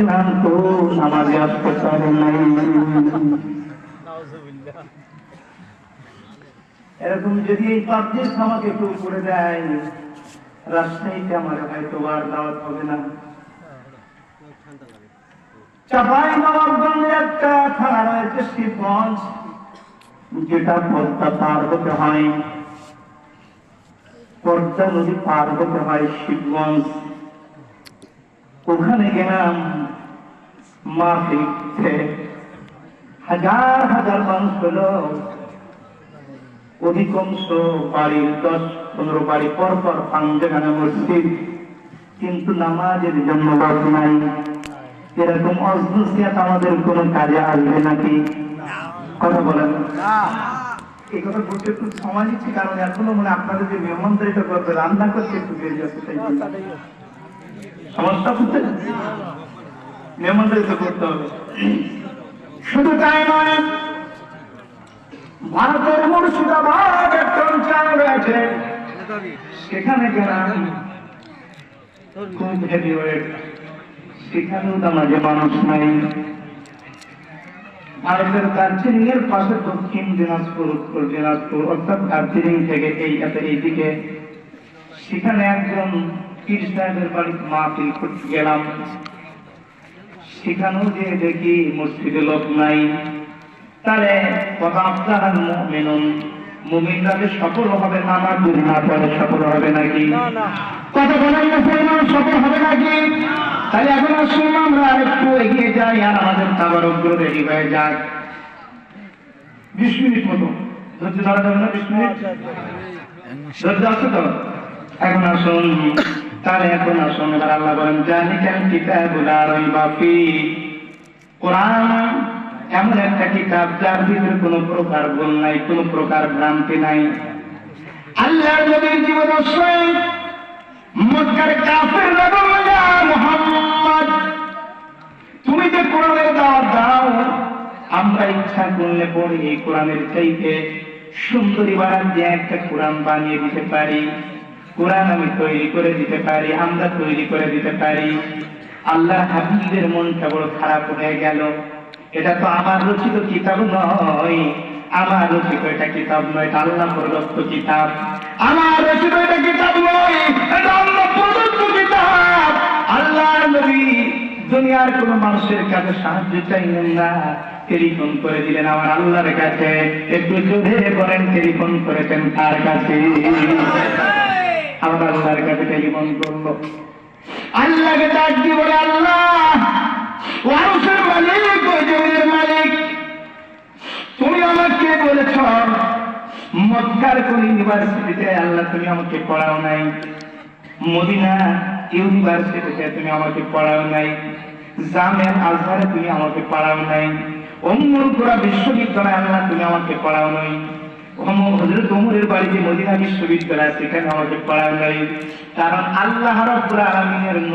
ক্লান্ত নামাজে আসতে পারে নাই এরকম যদি এই পাবলিক আমাকে কেউ করে দেয় রাজশাহীতে আমার হয়তো আর দাওয়াত হবে না। চাপাই নবাবগঞ্জে একটা থানা রয়েছে শিবগঞ্জ, যেটা পদ্মা পার হতে হয়। পদ্মা নদী পার হতে হয় শিবগঞ্জ। ওখানে গেলাম। মাফিকতে হাজার হাজার মানুষ হলো অধিকাংশ বাড়ির দশ পনেরো বাড়ি পর পর পাঞ্জাখানা মসজিদ কিন্তু নামাজের জন্য নাই এরকম অজনুসিয়াত আমাদের কোনো কাজে আসবে নাকি? কথা বলেন। এই কথা বলতে একটু সময় নিচ্ছি কারণ এখনও মানে আপনাদের যে মেহমানদারিটা করবে রান্না করতে একটু দেরি আছে তাই। সমস্যা হচ্ছে? মেহমানদারিটা করতে হবে। শুধু তাই নয়, ভারতের মুর্শিদাবাদ একটা অঞ্চল রয়েছে। সেখানে খুব হেভি নামাজে মানুষ নাই। ভারতের দার্জিলিং এর পাশে দক্ষিণ দিনাজপুর, উত্তর দিনাজপুর, অর্থাৎ দার্জিলিং থেকে এই এইদিকে, সেখানে একজন পীর সাহেবের বাড়ি মাহফিল করতে গেলাম। সেখানেও যে দেখি মসজিদে লোক নাই। তাহলে কথা আপনার মেনুন মুমিনরা যে সফল হবে নামাজ যদি না পড়ে সফল হবে নাকি? কথা বলেন মুসলমান সফল হবে নাকি? তাহলে এখন আসুন আমরা আরেকটু এগিয়ে যাই আর আমাদের তাবারকগুলো রেডি হয়ে যাক। বিশ মিনিট মতো। ধৈর্য ধরা যাবে না বিশ মিনিট? ধৈর্য আছে তো? এখন আসুন। তাহলে এখন আল্লাহ বলেন রাইবা ফি। কোরআন এমন একটা কিতাব যার ভিতরে কোনো প্রকার ভুল নাই, কোনো প্রকার ভ্রান্তি নাই। আল্লাহর নবীর জীবদর্শন মক্কার কাফের তুমি যে কোরআনের দাওয়াত দাও, আমরা ইচ্ছা করলে পরে এই কোরআনের চাইতে সুন্দরী বানান যে একটা কোরআন বানিয়ে দিতে পারি। কোরআন আমি তৈরি করে দিতে পারি, আমরা তৈরি করে দিতে পারি। আল্লাহ হাবিবের মনটা বড় খারাপ হয়ে গেল। এটা তো আমার রচিত কিতাব নয়, আমার রচিত এটা কিতাব নয়, এটা আল্লাহ প্রদত্ত কিতাব। আমার রচিত এটা কিতাব নয়, এটা আল্লাহ প্রদত্ত কিতাব। আল্লাহ নবী দুনিয়ার কোন মানুষের কাছে সাহায্য চাইলেন না, টেলিফোন করে দিলেন আমার আল্লাহর কাছে। একটু জোরে করেন টেলিফোন করেছেন তার কাছে? আমার আল্লাহর কাছে টেলিফোন করল। আল্লাহকে ডাক দিয়ে বলে, আল্লাহ ওয়ারসের মালিক ওই জমির মালিক, তুমি আমাকে বলেছ, মক্কার কোন ইউনিভার্সিটিতে আল্লাহ তুমি আমাকে পড়াও নাই। মদিনা ইউনিভার্সিটিতে তুমি আমাকে পড়াও নাই। জামের আজহারে তুমি আমাকে পড়াও নাই। পুরা বিশ্ববিদ্যালয় আল্লাহ তুমি আমাকে পড়াও নাই। কারণ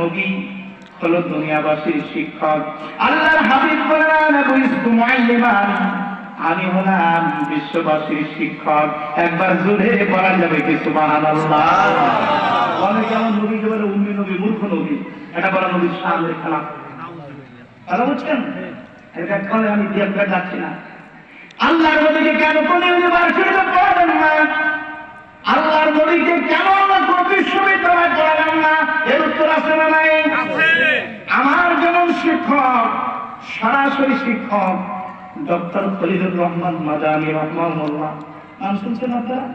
নবী হলো দুনিয়াবাসীর শিক্ষক। আমি হলাম বিশ্ববাসীর শিক্ষক। একবার জোরে বলা যাবে কি, সুবহানাল্লাহ? অনেকে আমার নবী মূর্খ নবী। এটা বলা নবীর সামনে খেলা বুঝছেন? এটা আমি দিয়ে যাচ্ছি না। আল্লাহর নবীকে কেন কোন ইউনিভার্সিটিতে পড়াবেন না? আল্লাহর নবীকে কেন আমরা কোন বিশ্ববিদ্যালয়ে না? এর উত্তর আছে না নাই? আমার যেমন শিক্ষক সরাসরি শিক্ষক ডক্টর খলিলুর রহমান মাদানী রহমানুল্লাহ নাম শুনছেন আপনারা?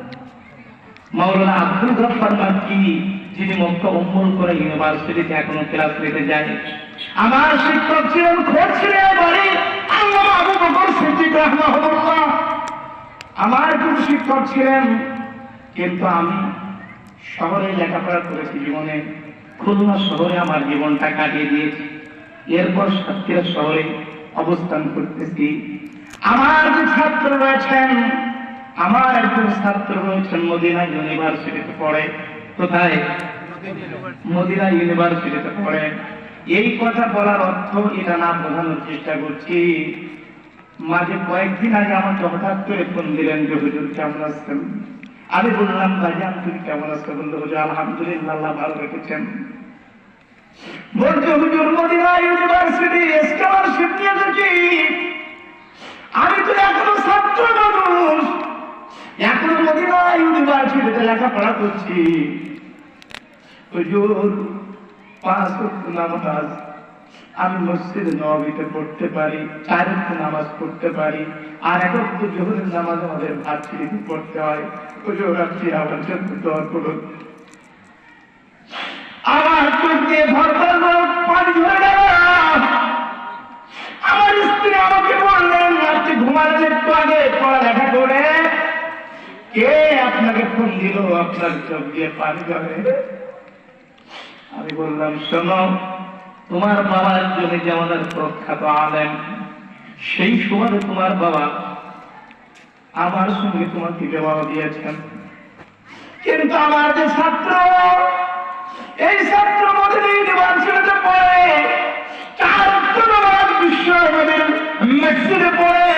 মাওলানা আব্দুল গফার মাক্কি যিনি মক্কা উম্মুল করে ইউনিভার্সিটিতে এখনও ক্লাস নিতে যায় আমার শিক্ষক ছিলেন খোঁজ ছিলেন বাড়ি। আমার কোন শিক্ষক ছিলেন, কিন্তু আমি শহরে লেখাপড়া করেছি জীবনে। খুলনা শহরে আমার জীবনটা কাটিয়ে দিয়েছি। এরপর সাতক্ষীরা শহরে অবস্থান করতেছি। আমার যে ছাত্র রয়েছেন আমার একজন ছাত্র রয়েছেন মদিনা ইউনিভার্সিটিতে পড়ে। কোথায়? মদিনা ইউনিভার্সিটিতে পড়ে। এই কথা বলার অর্থ এটা না বোঝানোর চেষ্টা করছি। মাঝে কয়েকদিন আগে আমাকে হঠাৎ করে ফোন দিলেন যে, হুজুর, কেমন আসছেন আমি বললাম ভাইজান তুমি কেমন আসতে বলল হুজুর, আলহামদুলিল্লাহ ভালো রেখেছেন। বলছে, হুজুর, মদিনা ইউনিভার্সিটি স্কলারশিপ নিয়ে আমি তো এখনও ছাত্র মানুষ। এখনও মদিনা ইউনিভার্সিটিতে লেখাপড়া করছি। হুজুর পাঁচ নামাজ আমি নবীতে পড়তে পারি চার নামাজ পড়তে পারি, আর নামাজ আমাদের পড়তে হয়। আমার জন্য দোয়া করুন। আপনাকে ফোন দিল? আপনার চোখ দিয়ে পানি ঝরে আমি বললাম, শোনো, তোমার জন্য যে আমাদের প্রখ্যাত আলেন সেই সময় তোমার বাবা আমার সঙ্গে তোমাকে বিবাহ দিয়েছেন। কিন্তু আমার যে ছাত্র, এই ছাত্র মধ্যে ইউনিভার্সিটিতে পড়ে চার অক্ট নামাজ বিশ্ব নবীর মসজিদে পড়ে,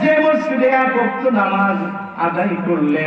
যে মসজিদে এক নামাজ আদায় করলে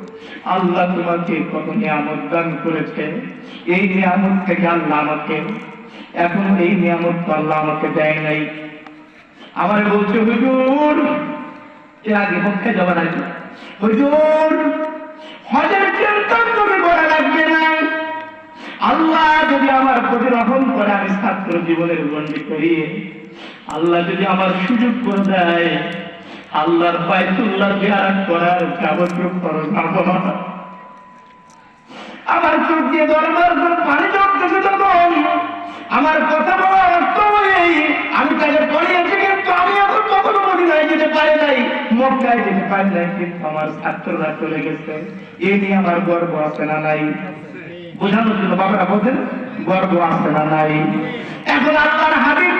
আল্লাহ তোমাকে কত নিয়ামত দান করেছে। এই নিয়ামত থেকে আল্লাহ আমাকে, এখন এই নিয়ামত আল্লাহ আমাকে দেয় নাই। আমার বলছে, হুজুর, এর আগে পক্ষে যাওয়ার আগে, হুজুর হজের চিন্তা তুমি করা লাগবে না। আল্লাহ যদি আমার প্রতি রহম করে আমি ছাত্র জীবনের বন্দি করি আল্লাহ যদি আমার সুযোগ করে দেয় আল্লাহর পায়তুল্লাহ বিহার করার যাবতীয় খরচ আমার আমার চোখ দিয়ে দরবার করে পানি জমতেছে তখন আমার কথা বলার অর্থ আমি তাকে পড়িয়েছি কিন্তু আমি এখন কখনো মদিনায় যেতে পারি নাই, মক্কায় যেতে পারি নাই, কিন্তু আমার ছাত্ররা চলে গেছে। এ নিয়ে আমার গর্ব আছে না নাই? বোঝানোর জন্য বাবারা বোঝেন গর্ব আছে না নাই? এখন আপনার গোটা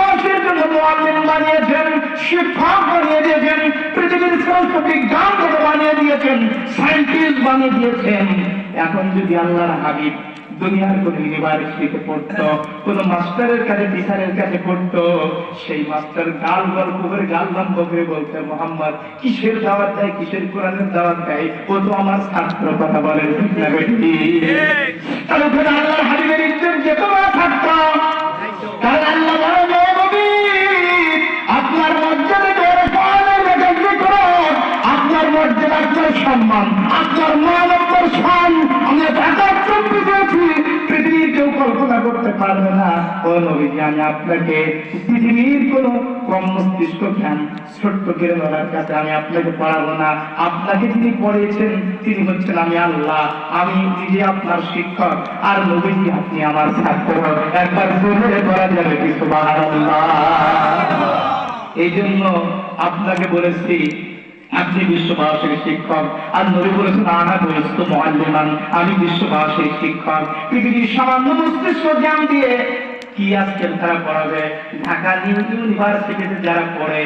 বিশ্ববাসীর জন্য মোয়াল্লিম বানিয়েছেন শিক্ষক বানিয়ে দিয়েছেন পৃথিবীর শ্রেষ্ঠ বিজ্ঞান থেকে বানিয়ে দিয়েছেন সায়েন্টিস্ট বানিয়ে দিয়েছেন। এখন যদি আল্লাহর হাবিব দুনিয়ার কোন ইউনিভার্সিটিতে পড়তো কোন মাস্টারের কাছে টিচারের কাছে পড়তো সেই মাস্টার গাল গল্প করে গাল গল্প করে বলতে মোহাম্মদ কিসের দাওয়াত দেয়? কিসের কোরআনের দাওয়াত দেয়? ও তো আমার ছাত্র কথা বলে ঠিক না বেটি? তাহলে আল্লাহর হাবিবের ইজ্জত যেত না থাকতো সম্মান আপনার মান সম্মান আমরা টাকার চব্বিশ পেয়েছি পৃথিবীর কেউ কল্পনা করতে পারবে না। ও নবীজি, আমি আপনাকে পৃথিবীর কোন কম মস্তিষ্ক জ্ঞান, ছোট্ট কিরণার কাছে আমি আপনাকে পড়াবো না। আপনাকে যিনি পড়িয়েছেন, তিনি হচ্ছেন আমি আল্লাহ। আমি নিজে আপনার শিক্ষক। আর নবীজি, আপনি আমার ছাত্র একবার জোরে করা যাবে কিছু এই জন্য আপনাকে বলেছি আপনি বিশ্ববাসীর শিক্ষক। আর নবী বলেছেন, আনা বলেছে তো মহাল্লিমান আমি বিশ্ববাসীর শিক্ষক। পৃথিবীর সামান্য মস্তিষ্ক জ্ঞান দিয়ে কি আজকের তারা পড়াবে ঢাকা নিউ ইউনিভার্সিটিতে যারা পড়ে,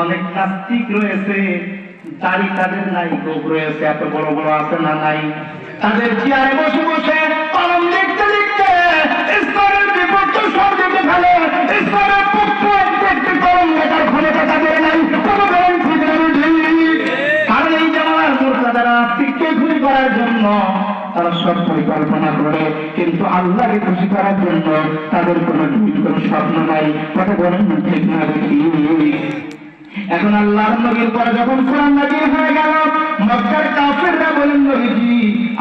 অনেক নাস্তিক রয়েছে দাড়ি তাদের নাই গোপ রয়েছে, এত বড় বড় আছে না নাই? তাদের চেয়ারে বসে বসে কলম লিখতে লিখতে ইসলামের বিপক্ষে সব দেখে ফেলে ইসলামের পক্ষে একটি কলম লেখার ক্ষমতা তাদের তারা সব পরিকল্পনা করে, কিন্তু আল্লাহকে খুশি করার জন্য তাদের কোনো কোনো স্বপ্ন নাই। কথা বলেন ঠিক না এখন আল্লাহর নবীর পরে যখন কোরআন নাজিল হয়ে গেল, মক্কার কাফেররা বলেন, নবীজি,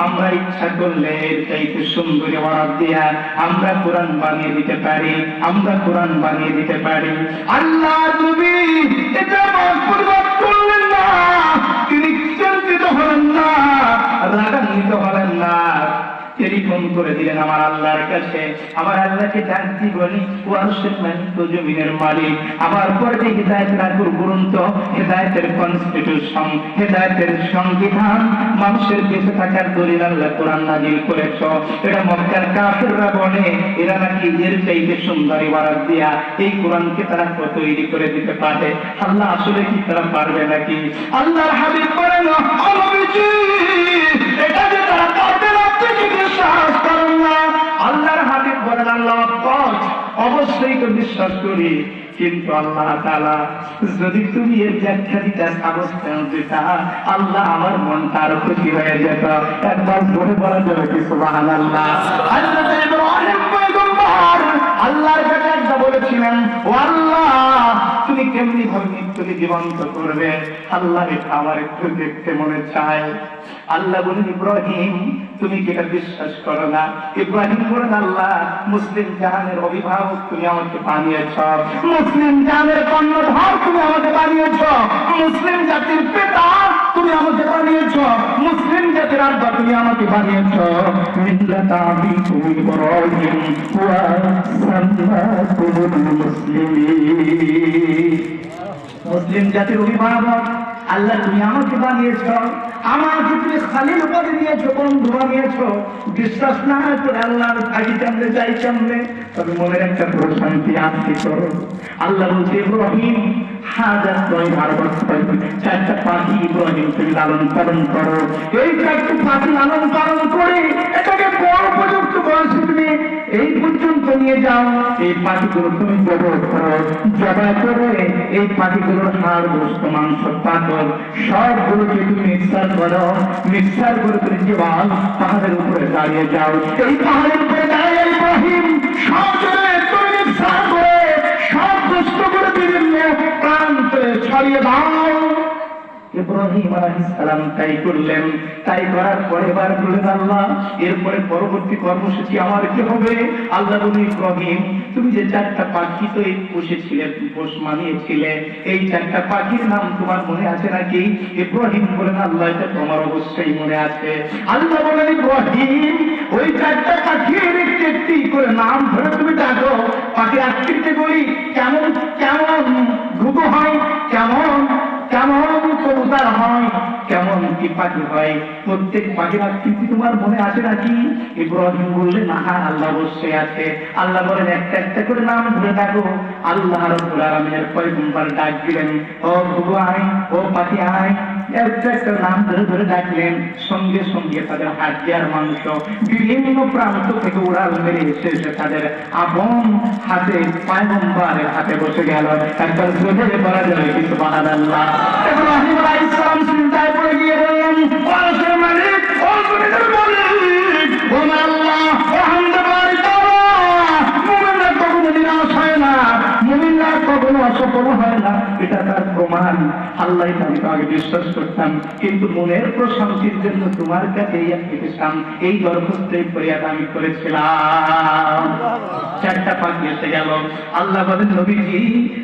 আমরা ইচ্ছা করলে এর চাইতে সুন্দরী বরাদ দিয়া আমরা কোরআন বানিয়ে দিতে পারি, আমরা কোরআন বানিয়ে দিতে পারি। আল্লাহ নবী আল্লাহর আমার আল্লাহকে ডাকতি বলি, ও আরশের মালিক জমিনের মালিক, আমার পরে যে হেদায়ত রাখুর গ্রন্থ, হেদায়তের কনস্টিটিউশন হেদায়তের সংবিধান, মানুষের বেঁচে থাকার দলিল আল্লাহ কোরআন নাজিল করেছ। এটা মক্কার কাফেররা বলে, এরা নাকি এর চাইতে সুন্দরী বারাত দিয়া এই কোরআনকে তারা তৈরি করে দিতে পারে? আল্লাহ আসলে কি তারা পারবে নাকি? আল্লাহর হাবিব বলেন এটা যে তারা পারবে না বিশ্বাস করেন না। আল্লাহর হাবিব বলেন, আল্লাহ অবশ্যই তো বিশ্বাস করি, কিন্তু আল্লাহ তাআলা যদি তুমি এর ব্যাখ্যা দিতে দিতা আল্লাহ আমার মনটা আরও খুশি হয়ে যেত। একবার ধরে বলা যাবে কি পয়গম্বর আল্লাহর কাছে একটা বলেছিলেন ও আল্লাহ তুমি কেমনি ভাবে মৃত্যুকে জীবন্ত করবে? আল্লাহ আমার একটু দেখতে মনে চায়। আল্লাহ বলেন, ইব্রাহিম তুমি এটা বিশ্বাস করো না, ইব্রাহিম বলেন, আল্লাহ, মুসলিম জাহানের অভিভাবক তুমি আমাকে বানিয়েছ। মুসলিম জাহানের কর্ণধর তুমি আমাকে বানিয়েছ। মুসলিম জাতির পিতা তুমি আমাকে বানিয়েছ। মুসলিম জাতির আব্বা তুমি আমাকে বানিয়েছ। মিল্লাতা ইব্রাহিম ওয়া মুসলিম জাতির অভিভাবক, আল্লাহ তুমি আমাকে বানিয়েছ। আমাকে তুমি খালিল উপাধি দিয়েছ বন্ধু বানিয়েছ বিশ্বাস না করে আল্লাহর আগে চামড়ে যাই চামড়ে। তবে মনের একটা প্রশান্তি আসতে করো আল্লাহ বলছে, ইব্রাহিম হাজার চারটা পাখি ইব্রাহিম তুমি লালন পালন করো। এই চারটি পাখি লালন পালন করে এটাকে উপযুক্ত বয়সে তুমি এই পর্যন্ত নিয়ে যাও। এই পাখিগুলো তুমি জবাই করো জবাই করে এই পাখিগুলোর হাড় মাংস সবগুলোকে তুমি মিক্সার করো। মিক্সার করে তুমি জীবন পাহাড়ের উপরে দাঁড়িয়ে যাও। এই পাহাড়ের উপরে দাঁড়িয়ে সব করে বিভিন্ন প্রান্তরে ছড়িয়ে দাও। ইব্রাহিম বলেন আল্লাহ এটা তোমার অবশ্যই মনে আছে। আল্লাহ বলেন ইব্রাহিম, ওই চারটা পাখির একটি করে নাম ধরে তুমি ডাকো। পাখির আকৃতি বলি, কেমন কেমন ঘুঘু হয় কেমন কেমন কবুতর হয়? কেমন কি পাখি হয়? প্রত্যেক পাখি পাখি কি তোমার মনে আছে নাকি? ইব্রাহিম বললেন না হ্যাঁ আল্লাহ অবশ্যই আছে। আল্লাহ বলেন, একটা একটা করে নাম ধরে ডাকো। আল্লাহ রব্বুল আলামিনের পয়গম্বর ডাক দিলেন, ও ভগবান, ও পাখি আয়। একটা নাম ধরে ধরে ডাকলেন। সঙ্গে সঙ্গে তাদের হাতিয়ার মাংস বিভিন্ন প্রান্ত থেকে উড়াল হাতে বসে গেল। একবার জোরে বলা যাবে কিছু বানাদাল্লাহ ইব্রাহিম আলাইহিস সালাম চিন্তায় পড়ে গিয়ে বললেন অসফল হয় না, এটা তার প্রমাণ। আল্লাহ আমি তো আগে বিশ্বাস করতাম কিন্তু মনের প্রশান্তির জন্য তোমার কাছে এই আমি করেছিলাম। চারটা এসে গেল। আল্লাহ বলেন, নবীজি,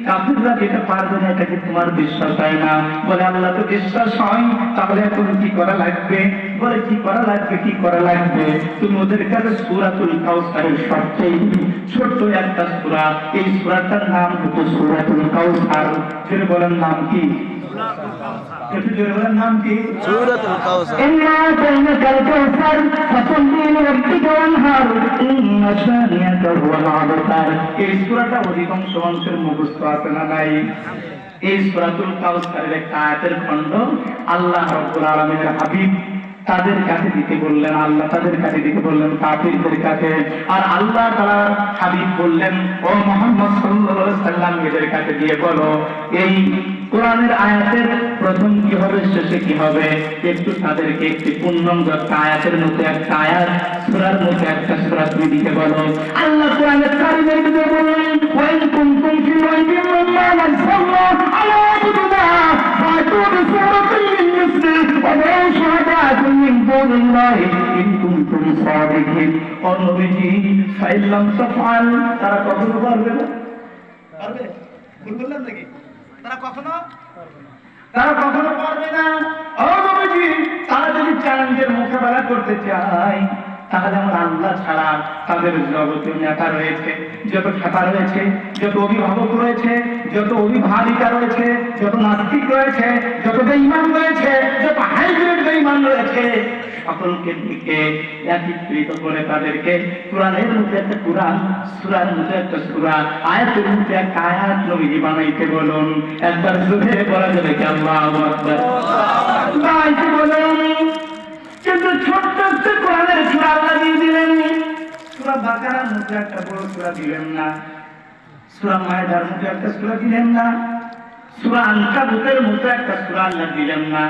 কাফিররা যেটা পারবে না তোমার বিশ্বাস হয় না? বলে, আল্লাহ তো বিশ্বাস হয়, তাহলে এখন কি করা লাগবে? বলে, কি করা লাগবে, কি করা লাগবে? তুমি ওদের কাছে সুরাতুল কাউসারের সবচেয়ে ছোট্ট একটা সুরা, এই সুরাটার নাম হচ্ছে সুরাতুল কাউসার। ছেড়ে বলেন নাম কি? নাম কি? সুরাতুল কাউসার। ইন্না জান্নাতুল কাউসার ফাসাল্লি লিরাব্বিক ওয়ানহার। ইন্না শানিয়াকা হুয়াল আবতার এই সূরাটা অধিকাংশ মানুষের মুখস্থ আছে না নাই? এই সূরাতুল কাউসারের একটা আয়াতের খণ্ড আল্লাহ রাব্বুল আলামিনের হাবিব তাদের কাছে দিতে বললেন, আল্লাহ তাদের কাছে দিতে বললেন, কাফিরদের কাছে। আর আল্লাহ তাআলা হাবিব বললেন, ও মুহাম্মদ সাল্লাম এদের কাছে দিয়ে বলো, এই কোরআনের আয়াতের প্রথম কি হবে, শেষে কি হবে? একটু তাদেরকে একটি পূর্ণাঙ্গ একটা আয়াতের মধ্যে, একটা আয়াত, সূরার মধ্যে একটা সূরা তুমি দিতে বলো। আল্লাহ কোরআনের কারিমের ভিতরে বললেন, ওয়াইন কুনতুম ফি রাইবিন মিম্মা নাযালনা আলা ফাইলাম তাফআল তারা কখনো পারবে না। পারবে? ভুল নাকি? তারা কখনো? তারা কখনো পারবে না। তারা যদি চ্যালেঞ্জের মোকাবেলা করতে চায় আল্লাহ ছাড়া তাদের জগতে নেতা রয়েছে, যত খেতা রয়েছে, যত অভিভাবক রয়েছে যত অভিভাবিকা রয়েছে, যত নাস্তিক রয়েছে, যত বেঈমান রয়েছে, যত হাইব্রিড বেঈমান রয়েছে, সকলকে দিকে একত্রিত করে তাদেরকে কোরআনের মধ্যে একটা কোরআন, সুরার মধ্যে একটা সুরা, আয়াতের মধ্যে একটা আয়াত নবীজি বানাইতে বলুন। একবার জোরে বলা যাবে কি আল্লাহু আকবার? বলুন। কিন্তু ছোট্ট একটা কোরআনের সুরার সুরা বাকারার মতো একটা বড় সুরা দিলেন না। সুরা মায়েদার মতো একটা সুরা দিলেন না। সুরা আনকাবুতের মতো একটা সুরা আল্লাহ দিলেন না।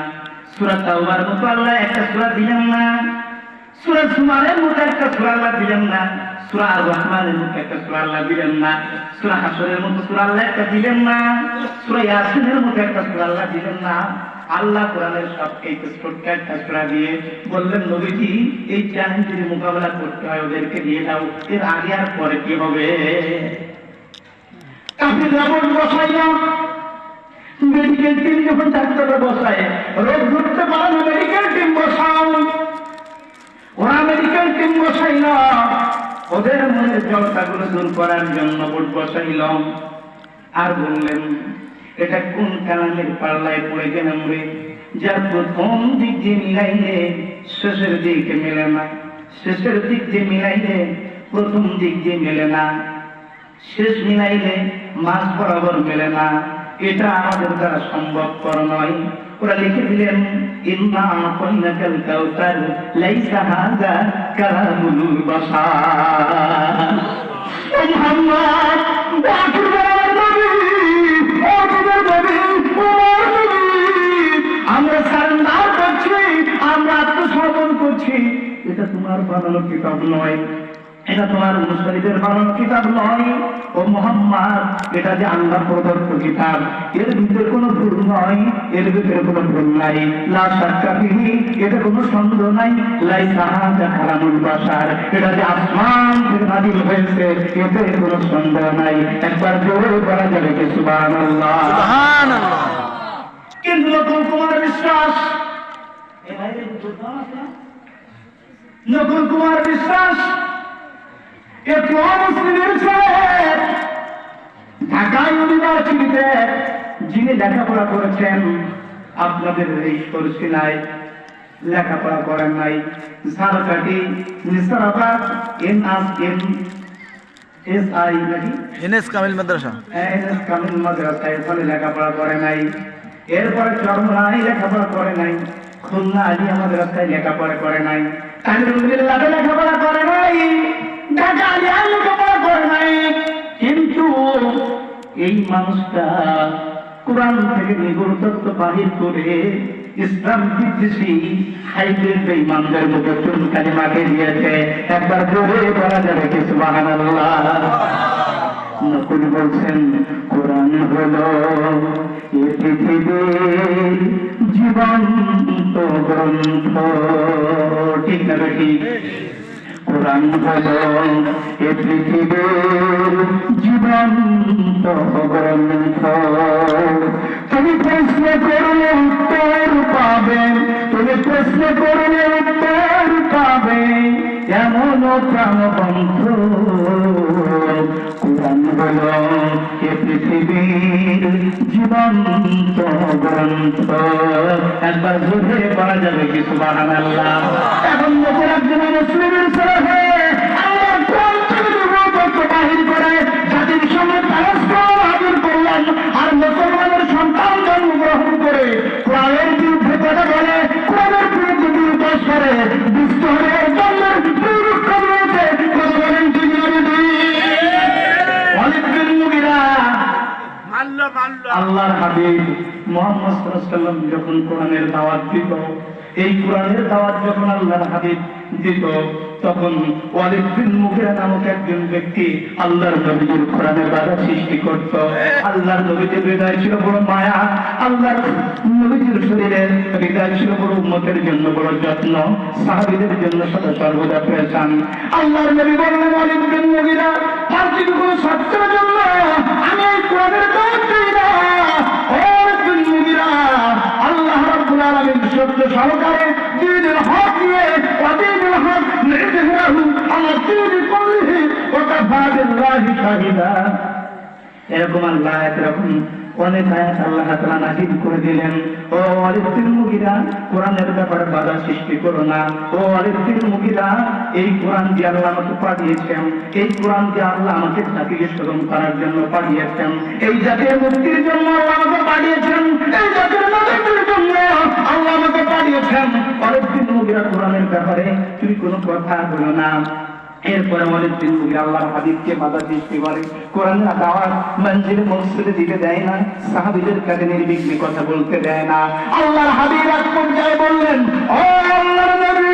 সুরা তাওবার মতো আল্লাহ একটা সুরা দিলেন না। সুরা সুমারের মতো একটা সুরা আল্লাহ দিলেন না। সুরা আর রহমানের মতো একটা সুরা আল্লাহ দিলেন না। সুরা হাসরের মতো সুরা আল্লাহ একটা দিলেন না। সুরা ইয়াসিনের মতো একটা সুরা আল্লাহ দিলেন না। আল্লাহ কোরআনের সব এই ছোট্ট একটা সুরা দিয়ে বললেন, নবীজি, এই চ্যালেঞ্জ যদি মোকাবেলা করতে হয়, ওদেরকে দিয়ে দাও। এর আগে আর পরে কি হবে? আপনি যেমন বসাইলাম মেডিকেল টিম যখন ডাক্তাররা বসায়, রোগ ধরতে পারে না মেডিকেল টিম বসাও। ওরা মেডিকেল টিম বসাইল ওদের মনের জড়তাগুলো দূর করার জন্য বোর্ড বসাইল আর বললেন, এটা কোন কালামের পাল্লায় পড়ে গেলাম রে? যার প্রথম দিক যে মিলাইলে, শেষের দিকে মেলে না। শেষের দিক যে মিলাইলে, প্রথম দিক যে মেলে না। শেষ মিলাইলে মাছ বরাবর মেলে না। এটা আমাদের দ্বারা সম্ভবপর নয়। ওরা লিখে দিলেন আমার সারেন্ডার আমরা আত্মসমর্পণ করছি। এটা তোমার বানানো কিতাব নয়। এটা তোমার মুসলিদের বানানো কিতাব নয়। ও মোহাম্মদ এটা যে আল্লাহ প্রদত্ত কিতাব এর ভিতরে কোনো ভুল নয় এর ভিতরে কোনো ভুল নাই। লা সাক্কা এটা কোনো সন্দেহ নাই। লাই সাহায্য কালামুল বাসার এটা যে আসমান থেকে নাজিল হয়েছে এতে কোনো সন্দেহ নাই। একবার জোরে করা যাবে কি সুবহানাল্লাহ? সুবহানাল্লাহ। কিন্তু নতুন কুমার বিশ্বাস এ ভাই রে, বুঝলাম না? নকুল কুমার বিশ্বাস একটু মুসলিমের ছেলে ঢাকা ইউনিভার্সিটিতে যিনি লেখাপড়া করেছেন আপনাদের এই সরসিনায় লেখাপড়া করেন নাই। Sarkati Nesarabad N S N S I নাকি? এনএস কামিল মাদ্রাসা। এনএস কামিল মাদ্রাসায় ওখানে লেখাপড়া করে নাই। এরপরে চরমরাই লেখাপড়া করে নাই। খুলনা আলিয়া মাদ্রাসায় লেখাপড়া করে নাই। কালিমুল্লাহ লেখাপড়া করে নাই। কিন্তু এই মানুষটা কোরআন থেকে নিগুড় তত্ত্ব বাহির করে ইসলাম বিদ্বেষী হাইব্রিড বেঈমানদের মুখে চুন কালিমাকে দিয়েছে। একবার জোরে বলা যাবে কি সুবহানাল্লাহ? নকুল বলছেন, কোরআন হলো এ পৃথিবীর জীবন্ত গ্রন্থ। ঠিক না ঠিক কোরআন হলো এ পৃথিবীর জীবন্ত গ্রন্থ। তুমি প্রশ্ন করলে উত্তর পাবে, তুমি প্রশ্ন করলে উত্তর পাবে এমন প্রাণবন্ধ। কোরআন হলো পৃথিবীর জীবন্ত গ্রন্থ। একবার বুঝে পারা যাবে কি সুবাহান এখন যখন একজন মুসলিমের হাজির করলেন আর মুসলমানের সন্তান জন্মগ্রহণ করে। করে আল্লাহর হাবিব মোহাম্মদ সাল্লাল্লাহু যখন কোরআনের দাওয়াত দিত, এই কোরআনের দাওয়াত যখন আল্লাহর হাবিব দিত, তখন ওয়ালিদ বিন মুগিরা নামক একজন ব্যক্তি আল্লাহর নবীর কোরআনের বাধা সৃষ্টি করত। আল্লাহর নবীদের হৃদয় ছিল বড় মায়া, আল্লাহর নবীজির শরীরের হৃদয় ছিল বড় উম্মতের জন্য বড় যত্ন, সাহাবীদের জন্য সদা সর্বদা প্রেসান আল্লাহর নবী বললেন, ওয়ালিদ বিন মুগিরা কোন জন্য আমি এই কোরআনের দিই না। আল্লাহ রাব্বুল আলামিন সত্য সহকারে দ্বীনের হক আলা দ্বীনি কুল্লিহি ওয়া কাফা বিল্লাহি শাহিদা। এরকম আল্লাহ, এরকম অনেক আয়াত আল্লাহ তাআলা নাযিল করে দিলেন, ও আলিফিল মুগিরা কোরআনের ব্যাপারে বাধা সৃষ্টি করো না। ও আলিফিল মুগিরা এই কোরআন দিয়ে আল্লাহ আমাকে পাঠিয়েছেন। এই কোরআন দিয়ে আল্লাহ আমাকে জাতিকে স্মরণ করার জন্য পাঠিয়েছেন। এই জাতির মুক্তির জন্য আল্লাহ আমাকে পাঠিয়েছেন। এই জাতির মুক্তির জন্য আল্লাহ আমাকে পাঠিয়েছেন। আলিফিল মুগিরা কোরআনের ব্যাপারে তুমি কোনো কথা বলো না। এরপরে অনেক দিন ধরে আল্লাহর হাবিবকে বাধা সৃষ্টি করে কোরআন দাওয়াত মঞ্জিল মসজিদে দিতে দেয় না, সাহাবিদের কাছে নির্বিঘ্নে কথা বলতে দেয় না। আল্লাহর হাবিব এক পর্যায়ে বললেন, ও আল্লাহর নবী,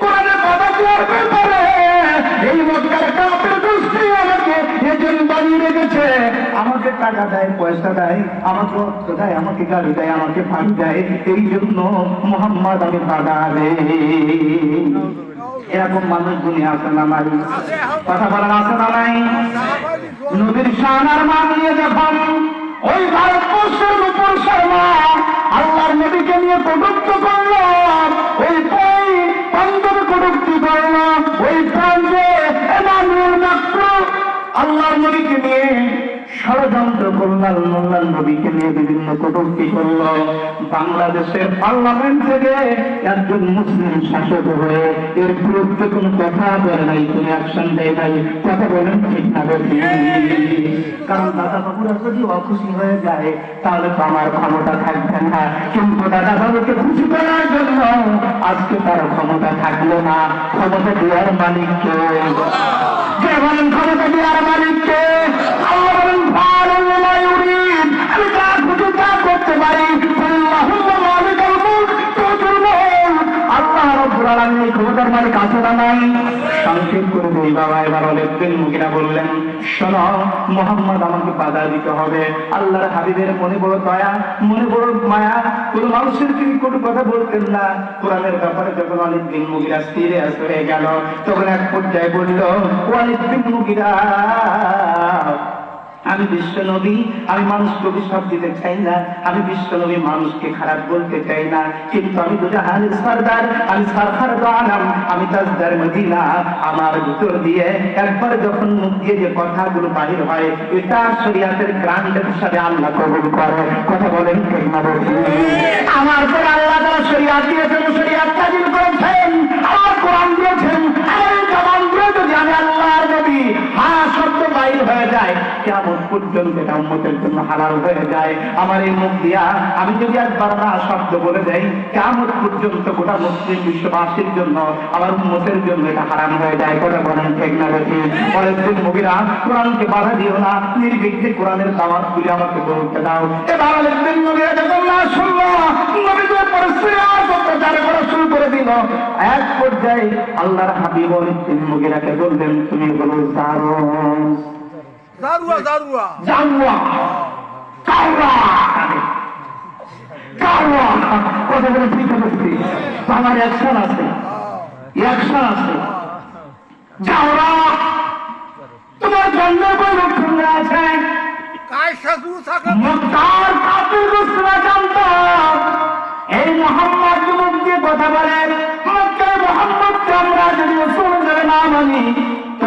কোরআনে বাধা দেওয়ার ব্যাপারে এই মক্কার কাপের গোষ্ঠী আমাকে বানিয়ে আমাকে টাকা দেয়, পয়সা দেয়, আমাকে অর্থ দেয়, আমাকে গাড়ি দেয়, আমাকে পানি দেয়। এই জন্য মোহাম্মদ আমি দেয় এরকম মানুষ দুনিয়া আছে না নাই? কথা বলেন আছে না নাই? নদীর শাহার মান নিয়ে যখন ওই ভারতবর্ষের উপর শর্মা আল্লাহর নবীকে নিয়ে কটুক্ত করল, ওই পাঞ্জাবে কটুক্তি করল, ওই প্রান্তে এমানুয়েল মাত্র আল্লাহর নবীকে নিয়ে, ষড়যন্ত্র করলাম মোল্লার নবীকে নিয়ে বিভিন্ন কটূক্তি করল। বাংলাদেশের পার্লামেন্ট থেকে একজন মুসলিম শাসক হয়ে এর বিরুদ্ধে কোনো কথা বলে নাই, কোনো অ্যাকশন দেয় নাই। কথা বলেন ঠিক না কারণ দাদা বাবুরা যদি অখুশি হয়ে যায়, তাহলে তো আমার ক্ষমতা থাকবে না। কিন্তু দাদা বাবুকে খুশি করার জন্য আজকে তার ক্ষমতা থাকল না। ক্ষমতা দেওয়ার মালিককে যে বলেন ক্ষমতা দেওয়ার মালিককে আল্লাহ রাব্বুল এই ক্ষমতার মালিক আছে না নাই? সংক্ষেপ করে দেই বাবা, এবার অনেকদিন মুখিরা বললেন, শোনো, মোহাম্মদ আমাকে বাধা দিতে হবে। আল্লাহর হাবিবের মনে বড় দয়া, মনে বড় মায়া, কোন মানুষের তিনি কোনো কথা বলতেন না। কোরআনের ব্যাপারে যখন অনেকদিন মুগিরা সিরিয়াস হয়ে গেল, তখন এক পর্যায়ে বলল অনেকদিন মুগিরা আমি বিশ্ব নবী, আমি মানুষকে অভিশাপ দিতে চাই না, আমি বিশ্ব নবী মানুষকে খারাপ বলতে চাই না। কিন্তু আমি দুটা হারের সর্দার, আমি সরকার আনাম আমি তাজদার মদিনা, আমার ভিতর দিয়ে একবার যখন মুখ দিয়ে যে কথাগুলো বাহির হয়, এটা শরিয়াতের গ্রান্ড হিসাবে আল্লাহ কবুল করে। কথা বলেন আমার পর আল্লাহ তারা শরিয়াত দিয়েছেন, শরিয়াত কাজিল করেছেন, আমার কোরআন দিয়েছেন, আমার জবান দিয়ে আমি আল্লাহর নবী হ্যাঁ শব্দ বাইর হয়ে যায় কেমন পর্যন্ত এটা উম্মতের জন্য হালাল হয়ে যায়। আমার এই মুখ দিয়া আমি যদি একবার না শব্দ বলে দেই কেমন পর্যন্ত গোটা মুসলিম বিশ্ববাসীর জন্য, আমার উম্মতের জন্য এটা হারাম হয়ে যায়। কথা বলেন ঠিক না বেশি অনেকদিন মুগিরা কোরআনকে বাধা দিও না, নির্বিঘ্নে কোরআনের দাওয়াত গুলি আমাকে বলতে দাও। এবার অনেকদিন মুগিরা এক পর্যায়ে আল্লাহর হাবিব মুগিরাকে বললেন, তুমি বলো জানো দারুয়া দারুয়া জানুয়া কাউরা কাউরা কথা বলে ঠিক আছে আমার অ্যাকশন আছে। অ্যাকশন আছে। যাওরা তোমার জন্য কোন লক্ষণ আছে। কায় মুক্তার জানত এই মোহাম্মদ যুবক দিয়ে কথা বলেন মক্কায় মোহাম্মদকে আমরা যদি রসুল না মানি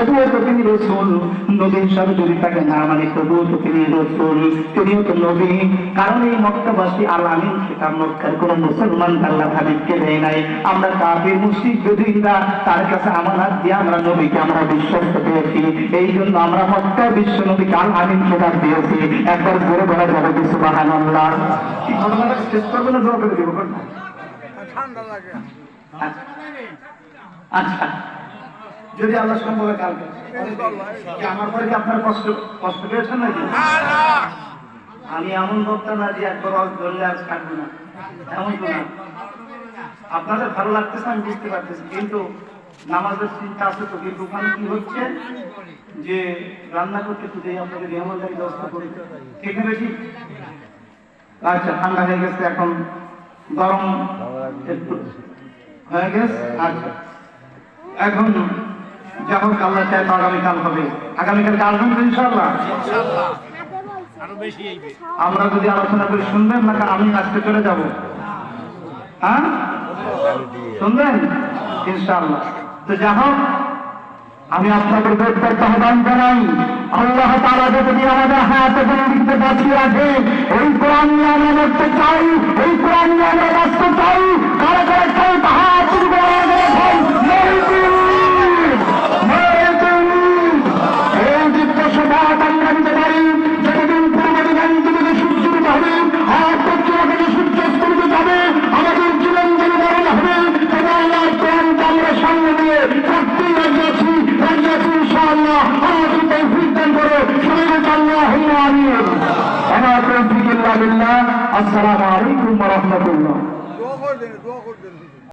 তবুও তো তিনি রসুল নবী হিসাবে যদি তাকে না মানি তবুও তো তিনি রসুল। তিনিও তো নবী। কারণ এই মক্কাবাসী আলামিন সেটা মক্কার কোন মুসলমান আল্লাহ হাবিবকে দেয় নাই। আমরা কাফির মুসিদ যদি তার কাছে আমানত দিয়ে আমরা নবীকে আমরা বিশ্বস্ত পেয়েছি। এই জন্য আমরা মক্কা বিশ্ব নবীকে আল আমিন খেতাব দিয়েছি। একবার জোরে বলা যাবে কি সুবাহান আল্লাহ ঘটনাটা শেষ করবে না জোর দেবো? ঠান্ডা লাগে আচ্ছা। যদি আল্লাহ সম্ভব কালকে। আমার পরে কি আপনার কষ্ট কষ্ট পেয়েছেন নাকি? আমি এমন বক্তা না যে একবার অজ ধরলে আজ কাটবো না। এমন তো না। আপনাদের ভালো লাগতেছে আমি বুঝতে পারতেছি। কিন্তু নামাজের চিন্তা আছে তো কিন্তু ওখানে কি হচ্ছে যে রান্না করতে একটু দিয়ে আপনাদের রেহমানদারি ব্যবস্থা করি ঠিক ঠিক আচ্ছা ঠান্ডা হয়ে গেছে এখন। গরম হয়ে গেছে? আচ্ছা। এখন যখন আল্লাহ চায় তো আগামীকাল হবে। আগামীকালকে আসবেন তো ইনশাল্লাহ আমরা যদি আলোচনা করি শুনবেন না আমি আজকে চলে যাব? হ্যাঁ? শুনবেন? ইনশাআল্লাহ। তো যা হোক আমি আপনাদের প্রত্যেকটা আহ্বান জানাই আল্লাহ তারা যদি আমাদের হাতে দিতে বাঁচিয়ে রাখে এই কোরআন নিয়ে আমরা মরতে চাই এই কোরআন নিয়ে আমরা বাঁচতে চাই কারা কারা চাই তাহার এই দীপ্ত সমাজ আমরা নিতে পারি যতদিন পূর্ব দিগন্ত থেকে সূর্য উদিত হবে আর পশ্চিম থেকে সূর্য অস্ত যাবে আমাদের জীবন যেন মরণ হবে তবে আল্লাহ কোরআনকে আমরা আল্লাহ আমাকে তৌফিক দান করো সবাই বলছে আল্লাহুম্মা আমিন আমার তৌফিক ইল্লা বিল্লাহ আসসালামু আলাইকুম ওয়া রাহমাতুল্লাহ দোয়া করে দেন দোয়া করে দেন